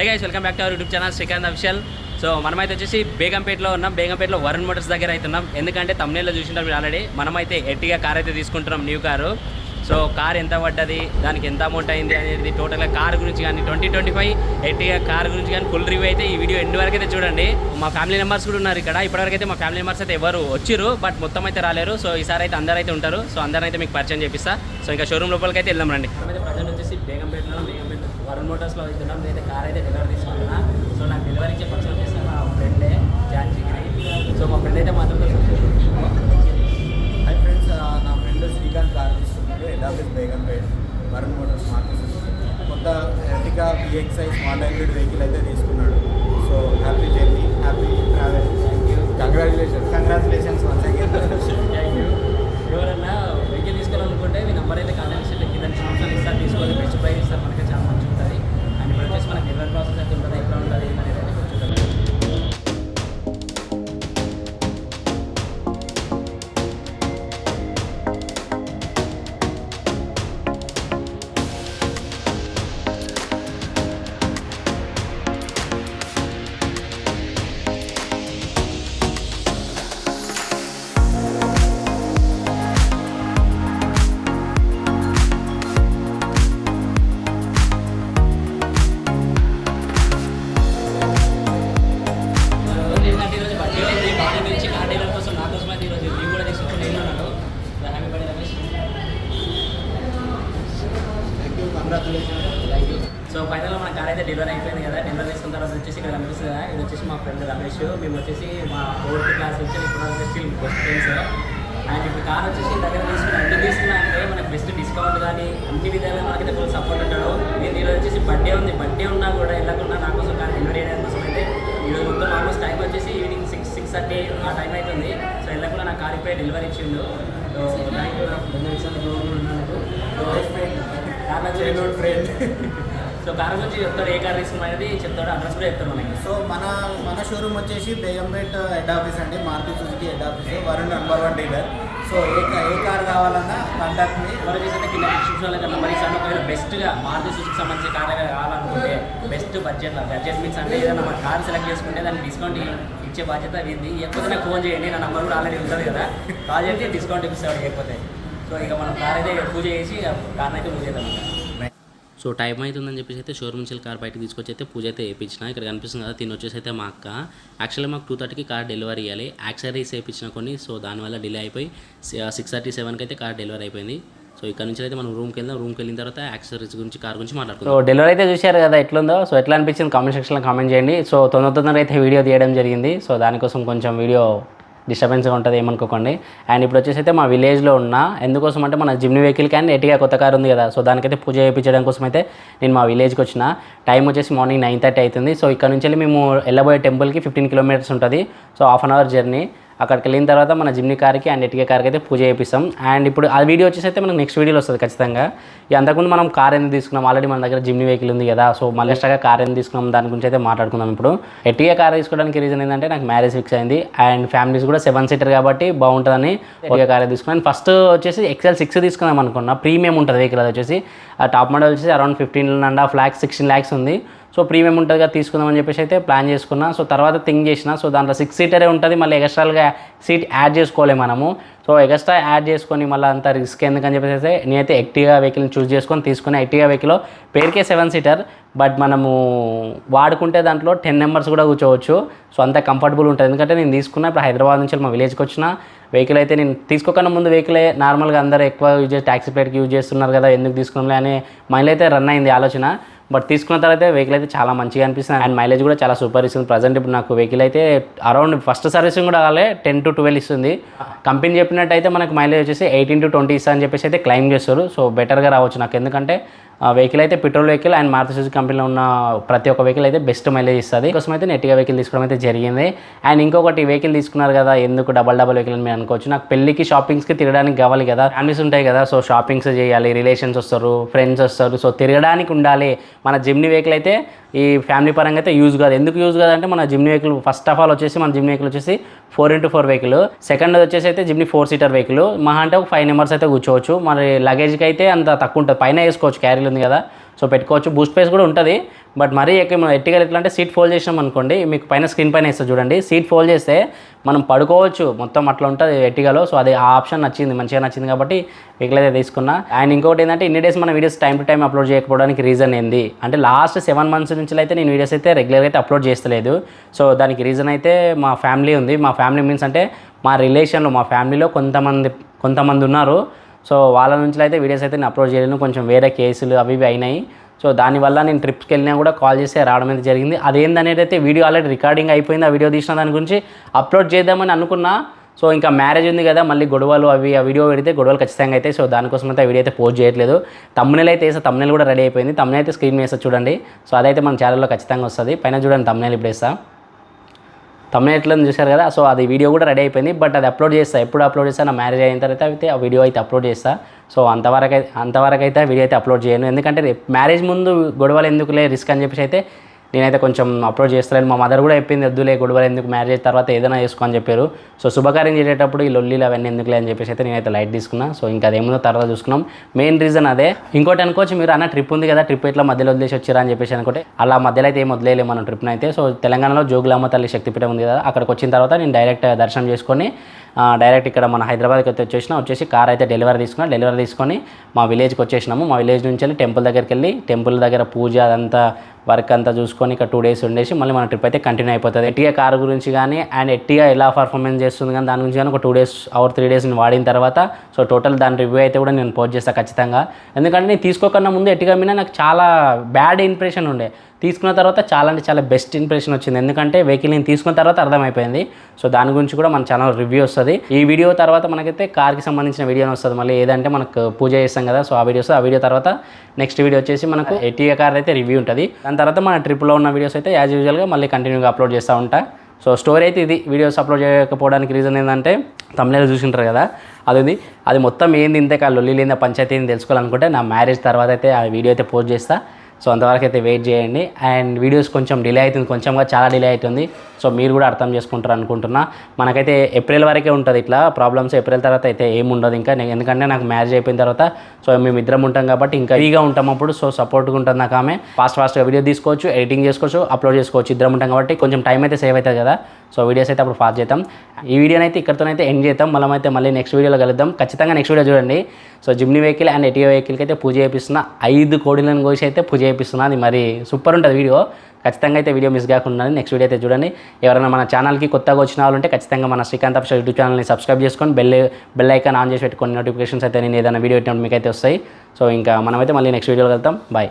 Hey guys welcome back to our YouTube channel Srikanth official so మనమైతే వచ్చేసి బేగంపేటలో ఉన్నాం. బేగంపేటలో Varun Motors దగ్గర అవుతున్నాం ఎందుకంటే తమ్నేలో చూసింటారు మీరు ఆల్రెడీ మనమైతే ఎట్టిగా కార్ అయితే తీసుకుంటున్నాం న్యూ కారు సో కార్ ఎంత పడ్డది దానికి ఎంత అమౌంట్ అయింది అనేది టోటల్గా కార్ గురించి కానీ ట్వంటీ ట్వంటీ ఫైవ్ ఎట్టిగా కార్ గురించి కానీ ఫుల్ రివ్యూ అయితే ఈ వీడియో ఎండ్ వరకు అయితే చూడండి. మా ఫ్యామిలీ మెంబర్స్ కూడా ఉన్నారు ఇక్కడ. ఇప్పటివరకు అయితే మా ఫ్యామిలీ మెంబర్స్ అయితే ఎవరు వచ్చిరు బట్ మొత్తం అయితే రాలేరు. సో ఈసారి అయితే అందరూ అయితే ఉంటారు. సో అందరూ అయితే మీకు పరిచయం చేపిస్తా. సో ఇంకా షోరూమ్ లోపలికి అయితే వెళ్దాం రండి. ప్రజెంట్ వచ్చేసి బేగంపేటలో బేగం వరుణ్ మోటార్స్లో వెళ్తున్నాం నేనైతే కార్ అయితే డెలివరీ తీసుకున్నా సో నాకు డెలివరీ ఇచ్చే పర్సన్ వచ్చేసి మా ఫ్రెండే జాన్సీగిరి సో మా ఫ్రెండ్ అయితే మాత్రం హాయ్ ఫ్రెండ్స్ నా ఫ్రెండ్ శ్రీకాంత్ కార్ తీసుకున్నాడు head office Begumpet Varun motors market కొత్త Ertiga VXi small hybrid vehicle అయితే తీసుకున్నాడు. So happy journey happy travel thank you congratulations congratulations once again thank you ఎవరన్నా వెహికల్ తీసుకోవాలనుకుంటే మీ నెంబర్ అయితే కాంటాక్ట్ చేసి కింద సంవత్సరాలు ఇస్తారు తీసుకోవాలి బెస్ట్ ప్రైస్ ఇస్తారు మనకి చాలా మంచి ఉంటుంది అండ్ ఇప్పుడు వచ్చేసి మనకి డెలివరీ ప్రాసెస్ వచ్చేసి ఇక్కడ కనిపిస్తుంది ఇది వచ్చేసి మా ఫ్రెండ్ రమేష్. మేము వచ్చేసి మా ఫోర్త్ క్లాస్ వచ్చి ఇప్పుడు స్టిల్ బెస్ట్ ఫ్రెండ్స్ అండ్ ఇప్పుడు కార్ వచ్చేసి దగ్గర తీసుకున్నా ఎందుకు తీసుకున్నా అంటే మనకి బెస్ట్ డిస్కౌంట్ కానీ అన్ని విధాలుగా మనకైతే ఫుల్ సపోర్ట్ ఉంటాడు. నేను ఈరోజు వచ్చేసి బర్త్డే ఉంది. బర్త్డే ఉన్నా కూడా వెళ్ళకుండా నా కోసం కార్ డెలివరీ చేయడం కోసం అయితే ఈరోజు మొత్తం ఆల్మోస్ట్ టైం వచ్చేసి ఈవినింగ్ సిక్స్ సిక్స్ థర్టీ ఆ టైం అవుతుంది. సో వెళ్ళకుండా నా కార్ ఇప్పుడే డెలివరీ ఇచ్చిండు. So thank you childhood friend so car గురించి చెప్తాడు ఏ కార్ తీసుకున్నా అనేది చెప్తాడు అడ్రస్ కూడా చెప్తాడు మనకి. సో మన మన షోరూమ్ వచ్చేసి బేగంపేట్ హెడ్ ఆఫీస్ అండి Maruti Suzuki head office Varun number one dealer so ఏ ఏ కార్ కావాలన్నా కాంటాక్ట్ మీ ఎవరు చేస్తే కింద డిస్క్రిప్షన్లో నెంబర్ ఇస్తాను ఒకవేళ బెస్ట్గా మారుతి సుజుకి సంబంధించిన కార్ కావాలనుకుంటే బెస్ట్ బడ్జెట్ బడ్జెట్ మీన్స్ అంటే ఏదైనా మన కార్ సెలెక్ట్ చేసుకుంటే దానికి డిస్కౌంట్ ఇచ్చే బాధ్యత ఇవ్వకపోతే నాకు ఫోన్ చేయండి నా నెంబర్ కూడా ఆల్రెడీ ఉంటుంది కదా. కాల్ చేస్తే డిస్కౌంట్ ఇప్పిస్తాడు ఇవ్వకపోతే. సో ఇక మనం కార్ అయితే పూజ చేసి కార్ని అయితే పూజ చేద్దాం. సో టైం అవుతుందని చెప్పేసి అయితే షోరూమ్ నుంచి కార్ బయటకు తీసుకొచ్చి అయితే పూజ అయితే వేయించిన ఇక్కడ కనిపిస్తుంది కదా తిని వచ్చేసి అయితే మా అక్క. యాక్చువల్లీ మాకు టూ థర్టీకి కార్ డెలివరీ ఇవ్వాలి యాక్సరీస్ వేయించిన కొన్ని సో దానివల్ల డిలే అయిపోయి సిక్స్ థర్టీ సెవెన్కి అయితే కార్ డెలివరీ అయిపోయింది. సో ఇక్కడ నుంచి అయితే మనం రూమ్కి వెళ్దాం. రూమ్కి వెళ్ళిన తర్వాత యాక్సరీస్ గురించి కార్ గురించి మాట్లాడుకుందాం. సో డెలివరీ అయితే చూశారు కదా ఎట్లుందో? సో ఎట్లా అనిపించింది? కామెంట్ సెక్షన్లో కామెంట్ చేయండి. సో తొందర తొందరగా అయితే వీడియో తీయడం జరిగింది. సో దానికోసం కొంచెం వీడియో డిస్టర్బెన్స్గా ఉంటుంది ఏమనుకోకండి. అండ్ ఇప్పుడు వచ్చేసి అయితే మా విలేజ్లో ఉన్న ఎందుకోసం అంటే మన జిమ్ని వెహికల్ కానీ ఎట్టిగా కొత్త కారు ఉంది కదా సో దానికైతే పూజ చేయించడం కోసం అయితే నేను మా విలేజ్కి వచ్చిన. టైం వచ్చేసి మార్నింగ్ నైన్ థర్టీ అవుతుంది. సో ఇక్కడ నుంచి వెళ్ళి మేము వెళ్ళబోయే టెంపుల్కి ఫిఫ్టీన్ కిలోమీటర్స్ ఉంటుంది. So half an hour journey. అక్కడికి వెళ్ళిన తర్వాత మన జిమ్ని కార్కి అండ్ ఎటికే కార్కి అయితే పూజ చేపిస్తాం. అండ్ ఇప్పుడు ఆ వీడియో వచ్చేసి అయితే మనకు నెక్స్ట్ వీడియోలో వస్తుంది ఖచ్చితంగా. ఇక అంతకుముందు మనం కార్ ఎందుకు తీసుకున్నాం? ఆల్రెడీ మన దగ్గర జిమ్ని వెహికల్ ఉంది కదా. సో మళ్ళీ ఎక్స్ట్రాగా కార్ ఎందుకు తీసుకున్నాం? దాని గురించి అయితే మాట్లాడుకుందాం ఇప్పుడు. ఎట్టిగా కార్ తీసుకోవడానికి రీజన్ ఏంటంటే నాకు మ్యారేజ్ ఫిక్స్ అయింది. అండ్ ఫ్యామిలీస్ కూడా సెవెన్ సీటర్ కాబట్టి బాగుంటుందని ఎట్టిగా కార్ తీసుకున్నాను ఫస్ట్ వచ్చేసి ఎక్సెల్ సిక్స్ తీసుకుందాం అనుకున్నా. ప్రీమియం ఉంటుంది వెహికల్ అది వచ్చేసి. ఆ టాప్ మోడల్ వచ్చేసి around fifteen and half lakhs sixteen lakhs ఉంది. సో ప్రీమియం ఉంటుంది తీసుకుందామని చెప్పేసి అయితే ప్లాన్ చేసుకున్నా. సో తర్వాత థింక్ చేసిన సో దాంట్లో సిక్స్ సీటరే ఉంటుంది మళ్ళీ ఎక్స్ట్రాలుగా సీట్ యాడ్ చేసుకోలేము మనము. సో ఎక్స్ట్రా యాడ్ చేసుకొని మళ్ళీ అంత రిస్క్ ఎందుకని చెప్పేసి అయితే నేనైతే ఎక్టిగా వెహికల్ని చూస్ చేసుకొని తీసుకుని ఎక్టిగా వెహికల్ పేరుకే సెవెన్ సీటర్ బట్ మనము వాడుకుంటే దాంట్లో టెన్ మెంబర్స్ కూడా కూర్చోవచ్చు. సో అంత కంఫర్టబుల్ ఉంటుంది. ఎందుకంటే నేను తీసుకున్న ఇప్పుడు హైదరాబాద్ నుంచి మా విలేజ్కి వచ్చిన వెహికల్ అయితే నేను తీసుకోకుండా ముందు వెహికలే నార్మల్గా అందరూ ఎక్కువ యూజ్ చేసి ట్యాక్సీ ప్లేట్కి యూజ్ చేస్తున్నారు కదా ఎందుకు తీసుకున్నాంలే అనే మైండ్ అయితే రన్ అయింది ఆలోచన. బట్ తీసుకున్న తర్వాత వెహికల్ అయితే చాలా మంచిగా అనిపిస్తుంది. అండ్ మైలేజ్ కూడా చాలా సూపర్ ఇస్తుంది. ప్రజెంట్ ఇప్పుడు నాకు వెహికల్ అయితే అరౌండ్ ఫస్ట్ సర్వీసింగ్ కూడా కాలే టెన్ టు ట్వెల్వ్ ఇస్తుంది. కంపెనీ చెప్పినట్టు అయితే మనకు మైలేజ్ వచ్చేసి ఎయిటీన్ టు ట్వంటీ ఇస్తా అని చెప్పేసి అయితే క్లైమ్ చేస్తారు. సో బెటర్గా రావచ్చు నాకు. ఎందుకంటే వెహికల్ అయితే petrol vehicle and Maruti Suzuki కంపెనీలో ఉన్న ప్రతి ఒక్క వెహికల్ అయితే బెస్ట్ మైలేజ్ ఇస్తుంది. కోసం అయితే నెట్గా వెహికల్ తీసుకోవడం అయితే జరిగింది. అండ్ ఇంకొకటి వెహికల్ తీసుకున్నారు కదా ఎందుకు డబల్ డబల్ వెహికల్ అని మీరు అనుకోవచ్చు. నాకు పెళ్ళికి షాపింగ్స్కి తిరగడానికి కావాలి కదా ఫ్యామిలీస్ ఉంటాయి కదా సో షాపింగ్స్ చేయాలి రిలేషన్స్ వస్తారు ఫ్రెండ్స్ వస్తారు సో తిరగడానికి ఉండాలి. మన జిమ్ని వెహికల్ అయితే ఈ ఫ్యామిలీ పరంగా అయితే యూజ్ కాదు. ఎందుకు యూజ్ కాదంటే మన Jimny vehicle first of all వచ్చేసి మన జిమ్ని వెహికల్ వచ్చేసి four into four vehicle. Second వచ్చేసి అయితే జిమ్ని ఫోర్ సీటర్ వెహికల్. మహా అంటే ఒక ఫైవ్ మెంబర్స్ అయితే కూర్చోవచ్చు. మరి లగేజ్కి అయితే అంత తక్కువ ఉంటుంది. పైన వేసుకోవచ్చు. క్యారీలు ఉంది కదా. సో పెట్టుకోవచ్చు. బూస్ట్ స్పేస్ కూడా ఉంటుంది. బట్ మరీ ఎక్కువ మనం ఎట్టిగా ఎట్లా అంటే సీట్ ఫోల్డ్ చేసినాం అనుకోండి మీకు పైన స్క్రీన్ పైన వేస్తే చూడండి. సీట్ ఫోల్డ్ చేస్తే మనం పడుకోవచ్చు. మొత్తం అట్లా ఉంటుంది ఎట్టిగాలో. సో అది ఆ ఆప్షన్ నచ్చింది మంచిగా నచ్చింది కాబట్టి వెహికల్ తీసుకున్నా. అండ్ ఇంకోటి ఏంటంటే ఇన్ని డేస్ మన videos time to time upload చేయకపోవడానికి reason ఏంది? అంటే లాస్ట్ సెవెన్ మంత్స్ నుంచి అయితే నేను వీడియోస్ అయితే రెగ్యులర్గా అయితే అప్లోడ్ చేస్తలేదు. సో దానికి రీజన్ అయితే మా ఫ్యామిలీ ఉంది. మా ఫ్యామిలీ మీన్స్ అంటే మా రిలేషన్లో మా ఫ్యామిలీలో కొంతమంది కొంతమంది ఉన్నారు. సో వాళ్ళ నుంచి అయితే వీడియోస్ అయితే నేను అప్లోడ్ చేయలేను. కొంచెం వేరే కేసులు అవి ఇవి అయినాయి. సో దానివల్ల నేను ట్రిప్స్కి వెళ్ళినా కూడా కాల్ చేసి రావడం అయితే జరిగింది. అదేందనేది అయితే వీడియో ఆల్రెడీ రికార్డింగ్ అయిపోయింది. ఆ వీడియో తీసిన దాని గురించి అప్లోడ్ చేద్దామని అనుకున్నా. సో ఇంకా మ్యారేజ్ ఉంది కదా మళ్ళీ గొడవలు అవి ఆ వీడియో పెడితే గొడవలు ఖచ్చితంగా అయితే. సో దానికోసం అయితే వీడియో అయితే పోస్ట్ చేయట్లేదు. తమ్మునేలు అయితే వేసా తమ్మునేలు కూడా రెడీ అయిపోయింది. తమ్మునేల్ అయితే స్క్రీన్ వేస్తా చూడండి. సో అదైతే మన ఛానల్లో ఖచ్చితంగా వస్తుంది. పైన చూడండి తమ్మునేలు ఇప్పుడు వేస్తా తమిళ చూశారు కదా సో అది వీడియో కూడా రెడీ అయిపోయింది. బట్ అది అప్లోడ్ చేస్తా ఎప్పుడు అప్లోడ్ చేస్తా నా మ్యారేజ్ అయిన తర్వాత అయితే ఆ వీడియో అయితే అప్లోడ్ చేస్తా. సో అంతవరకు అయితే అంతవరకు అయితే వీడియో అయితే అప్లోడ్ చేయను. ఎందుకంటే మ్యారేజ్ ముందు గొడవలు ఎందుకులే రిస్క్ అని చెప్పేసి అయితే నేనైతే కొంచెం అప్రోచ్ చేస్తలేను. మా మదర్ కూడా చెప్పింది వద్దులే గొడవలు ఎందుకు? మ్యారేజ్ తర్వాత ఏదైనా చేసుకో అని చెప్పారు. సో శుభకార్యం చేసేటప్పుడు ఈ లొల్లీలు అవన్నీ ఎందుకులే అని చెప్పేసి అయితే నేనైతే లైట్ తీసుకున్నా. సో ఇంకా అదేముందో తర్వాత చూసుకున్నాం. మెయిన్ రీజన్ అదే. ఇంకోటి అనుకోవచ్చు మీరు అన్న ట్రిప్ ఉంది కదా ట్రిప్ ఇట్లా మధ్యలో వదిలేసి వచ్చారా అని చెప్పేసి అనుకుంటే అలా మధ్యలో అయితే ఏం వదిలేలే మనం ట్రిప్ని అయితే. సో తెలంగాణలో జోగులామ్మ తల్లి శక్తిపీఠం ఉంది కదా అక్కడికి వచ్చిన తర్వాత నేను డైరెక్ట్ దర్శనం చేసుకొని డైరెక్ట్ ఇక్కడ మన హైదరాబాద్కి అయితే వచ్చేసిన వచ్చేసి కార్ అయితే డెలివరీ తీసుకున్నా. డెలివరీ తీసుకొని మా విలేజ్కి వచ్చేసినాము. మా విలేజ్ నుంచి వెళ్ళి టెంపుల్ దగ్గరికి వెళ్ళి టెంపుల్ దగ్గర పూజ అదంతా వర్క్ అంతా చూసుకొని ఇక టూ డేస్ ఉండేసి మళ్ళీ మన ట్రిప్ అయితే కంటిన్యూ అయిపోతుంది. ఎట్టిగా కార్ గురించి కానీ అండ్ ఎట్టిగా ఎలా పర్ఫార్మెన్స్ చేస్తుంది కానీ దాని గురించి కానీ ఒక two days or three days నేను వాడిన తర్వాత సో టోటల్ దాని రివ్యూ అయితే కూడా నేను పోస్ట్ చేస్తాను ఖచ్చితంగా. ఎందుకంటే నేను తీసుకోకన్నా ముందు ఎట్టిగా మీద నాకు చాలా బ్యాడ్ ఇంప్రెషన్ ఉండే. తీసుకున్న తర్వాత చాలా అంటే చాలా బెస్ట్ ఇంప్రెషన్ వచ్చింది. ఎందుకంటే వెహికల్ నేను తీసుకున్న తర్వాత అర్థమైపోయింది. సో దాని గురించి కూడా మన ఛానల్ రివ్యూ వస్తుంది. ఈ వీడియో తర్వాత మనకైతే కార్కి సంబంధించిన వీడియో వస్తుంది. మళ్ళీ ఏదంటే మనకు పూజ చేస్తాం కదా సో ఆ వీడియోస్ ఆ వీడియో తర్వాత నెక్స్ట్ వీడియో వచ్చేసి మనకు ఎటీఏ కార్ అయితే రివ్యూ ఉంటుంది. దాని తర్వాత మన ట్రిప్లో ఉన్న వీడియోస్ అయితే యాజ్ యూజువల్గా మళ్ళీ కంటిన్యూగా అప్లోడ్ చేస్తూ ఉంటా. సో స్టోరీ అయితే ఇది. వీడియోస్ అప్లోడ్ చేయకపోవడానికి రీజన్ ఏంటంటే తమిళ చూసింటారు కదా అది ఉంది అది మొత్తం ఏంది ఇంతే లొల్లి లేని పంచాయతీ ఏంది తెలుసుకోవాలనుకుంటే నా మ్యారేజ్ తర్వాత అయితే ఆ వీడియో అయితే పోస్ట్ చేస్తా. సో అంతవరకు అయితే వెయిట్ చేయండి. అండ్ వీడియోస్ కొంచెం డిలే అవుతుంది. కొంచెంగా చాలా డిలే అవుతుంది. సో మీరు కూడా అర్థం చేసుకుంటారు అనుకుంటున్నా. మనకైతే ఏప్రిల్ వరకే ఉంటుంది ఇట్లా. ప్రాబ్లమ్స్ ఏప్రిల్ తర్వాత అయితే ఏం ఉండదు ఇంకా. నేను ఎందుకంటే నాకు మ్యారేజ్ అయిపోయిన తర్వాత సో మేము ఇద్దరం ఉంటాం కాబట్టి ఇంకా ఫ్రీగా ఉంటాం అప్పుడు. సో సపోర్ట్గా ఉంటుంది నాకు ఆమె. ఫాస్ట్ ఫాస్ట్గా వీడియో తీసుకోవచ్చు ఎడిటింగ్ చేసుకోవచ్చు అప్లోడ్ చేసుకోవచ్చు. ఇద్దరం ఉంటాం కాబట్టి కొంచెం టైం అయితే సేవ్ అవుతుంది కదా. సో వీడియోస్ అయితే అప్పుడు ఫాస్ట్ చేద్దాం. ఈ వీడియోనైతే అయితే ఎండ్ చేద్దాం. మనం అయితే మళ్ళీ నెక్స్ట్ వీడియోలో కలుద్దాం. ఖచ్చితంగా నెక్స్ట్ వీడియో చూడండి. సో జిమ్నీ వెహికల్ అండ్ ఎటియో వెహికల్కి అయితే పూజ చేపిస్తున్న ఐదు కోడిలను కోసి అయితే పూజ చేపిస్తున్నా. అది మరి సూపర్ ఉంటుంది వీడియో. ఖచ్చితంగా అయితే వీడియో మిస్ కాకుండా నెక్స్ట్ వీడియో అయితే చూడండి. ఎవరైనా మన ఛానల్కి కొత్తగా వచ్చిన వాళ్ళు ఉంటే ఖచ్చితంగా మన శ్రీకాంత్ అఫ్షా యూట్యూబ్ ఛానల్ని సబ్స్క్రైబ్ చేసుకొని బెల్ బెల్ ఐకాన్ ఆన్ చేసి పెట్టుకొని నోటిఫికేషన్స్ అయితే నేను ఏదైనా వీడియో పెట్టినప్పుడు మీకు అయితే వస్తాయి. సో ఇంకా మనమైతే మళ్ళీ నెక్స్ట్ వీడియోలో వెళ్తాం బాయ్.